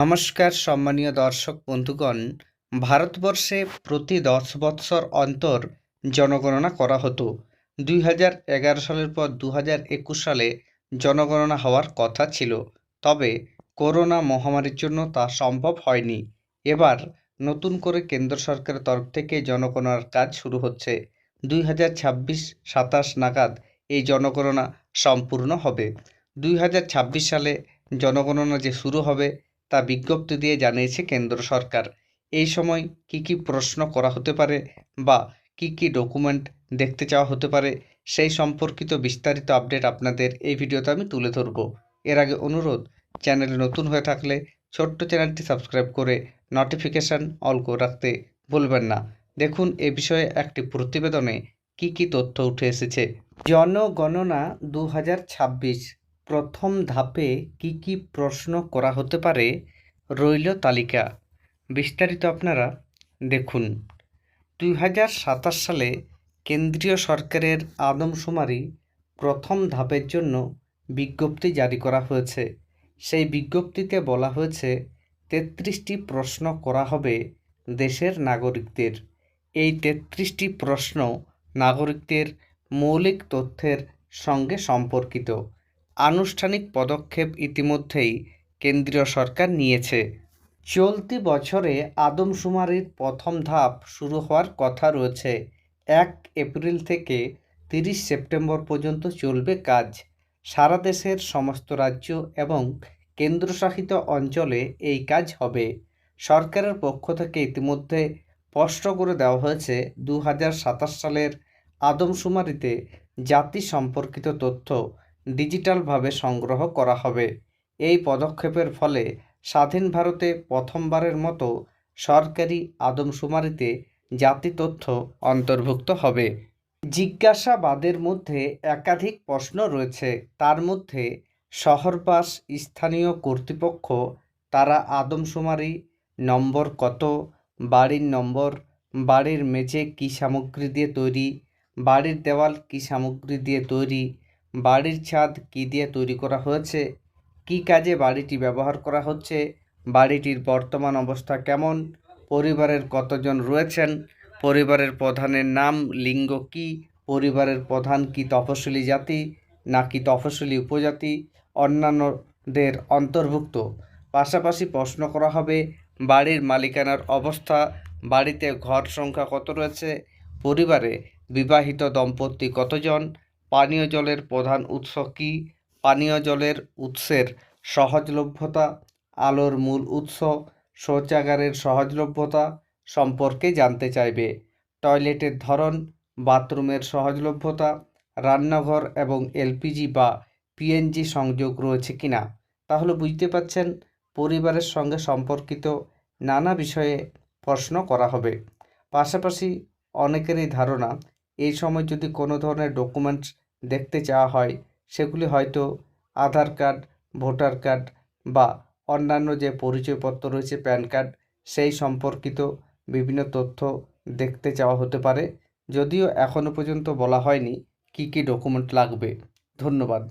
নমস্কার, সম্মানীয় দর্শক বন্ধুগণ। ভারতবর্ষে প্রতি দশ বৎসর অন্তর জনগণনা করা হতো। দুই হাজার এগারো সালের পর দু হাজার একুশ সালে জনগণনা হওয়ার কথা ছিল। তবে করোনা মহামারীর জন্য তা সম্ভব হয়নি। এবার নতুন করে কেন্দ্র সরকারের তরফ থেকে জনগণনার কাজ শুরু হচ্ছে। দুই হাজার ছাব্বিশ সাতাশ নাগাদ এই জনগণনা সম্পূর্ণ হবে। দুই হাজার ছাব্বিশ সালে জনগণনা যে শুরু হবে তা বিজ্ঞপ্তি দিয়ে জানিয়েছে কেন্দ্র সরকার। এই সময় কি কি প্রশ্ন করা হতে পারে বা কি কি ডকুমেন্ট দেখতে চাওয়া হতে পারে, সেই সম্পর্কিত বিস্তারিত আপডেট আপনাদের এই ভিডিওতে আমি তুলে ধরব। এর আগে অনুরোধ, চ্যানেলে নতুন হয়ে থাকলে ছোট্ট চ্যানেলটি সাবস্ক্রাইব করে নোটিফিকেশান অল করে রাখতে ভুলবেন না। দেখুন এ বিষয়ে একটি প্রতিবেদনে কি কি তথ্য উঠে এসেছে। জনগণনা দু হাজার ছাব্বিশ প্রথম ধাপে কি কি প্রশ্ন করা হতে পারে রইল তালিকা। বিস্তারিত আপনারা দেখুন। দুই হাজার সাতাশ সালে কেন্দ্রীয় সরকারের আদমশুমারি প্রথম ধাপের জন্য বিজ্ঞপ্তি জারি করা হয়েছে। সেই বিজ্ঞপ্তিতে বলা হয়েছে, তেত্রিশটি প্রশ্ন করা হবে দেশের নাগরিকদের। এই তেত্রিশটি প্রশ্ন নাগরিকদের মৌলিক তথ্যের সঙ্গে সম্পর্কিত। আনুষ্ঠানিক পদক্ষেপ ইতিমধ্যেই কেন্দ্রীয় সরকার নিয়েছে। চলতি বছরে আদমশুমারির প্রথম ধাপ শুরু হওয়ার কথা রয়েছে। এক এপ্রিল থেকে তিরিশ সেপ্টেম্বর পর্যন্ত চলবে কাজ। সারা দেশের সমস্ত রাজ্য এবং কেন্দ্রশাসিত অঞ্চলে এই কাজ হবে। সরকারের পক্ষ থেকে ইতিমধ্যে স্পষ্ট করে দেওয়া হয়েছে দু হাজার সাতাশ সালের আদমশুমারিতে জাতি সম্পর্কিত তথ্য ডিজিটালভাবে সংগ্রহ করা হবে। এই পদক্ষেপের ফলে স্বাধীন ভারতে প্রথমবারের মতো সরকারি আদমশুমারিতে জাতি তথ্য অন্তর্ভুক্ত হবে। জিজ্ঞাসাবাদের মধ্যে একাধিক প্রশ্ন রয়েছে। তার মধ্যে শহরবাস স্থানীয় কর্তৃপক্ষ, তারা আদমশুমারি, নম্বর কত, বাড়ির নম্বর, বাড়ির মেঝে কী সামগ্রী দিয়ে তৈরি, বাড়ির দেওয়াল কী সামগ্রী দিয়ে তৈরি বাড়ির ছাদ কী দিয়ে তৈরি করা হয়েছে? কী কাজে বাড়িটি ব্যবহার করা হচ্ছে? বাড়িটির বর্তমান অবস্থা কেমন? পরিবারের কতজন রয়েছেন? পরিবারের প্রধানের নাম, লিঙ্গ কি? পরিবারের প্রধান কি তফসিলি জাতি নাকি তফসিলি উপজাতি? অন্যান্যদের অন্তর্ভুক্ত। পাশাপাশি প্রশ্ন করা হবে, বাড়ির মালিকানার অবস্থা, বাড়িতে ঘর সংখ্যা কত রয়েছে? পরিবারে বিবাহিত দম্পতি কতজন? পানীয় জলের প্রধান উৎস কী? পানীয় জলের উৎসের সহজলভ্যতা, আলোর মূল উৎস, শৌচাগারের সহজলভ্যতা সম্পর্কে জানতে চাইবে। টয়লেটের ধরন, বাথরুমের সহজলভ্যতা, রান্নাঘর এবং এলপিজি বা পিএনজি সংযোগ রয়েছে কিনা? তাহলে বুঝতে পাচ্ছেন পরিবারের সঙ্গে সম্পর্কিত নানা বিষয়ে প্রশ্ন করা হবে। পাশাপাশি অনেকেরই ধারণা এই সময় যদি কোনো ধরনের ডকুমেন্টস দেখতে চাওয়া হয়, সেগুলি হয়তো আধার কার্ড ভোটার কার্ড বা অন্যান্য যে পরিচয়পত্র রয়েছে প্যান কার্ড সেই সম্পর্কিত বিভিন্ন তথ্য দেখতে চাওয়া হতে পারে। যদিও এখনও পর্যন্ত বলা হয়নি কি কি ডকুমেন্ট লাগবে। ধন্যবাদ।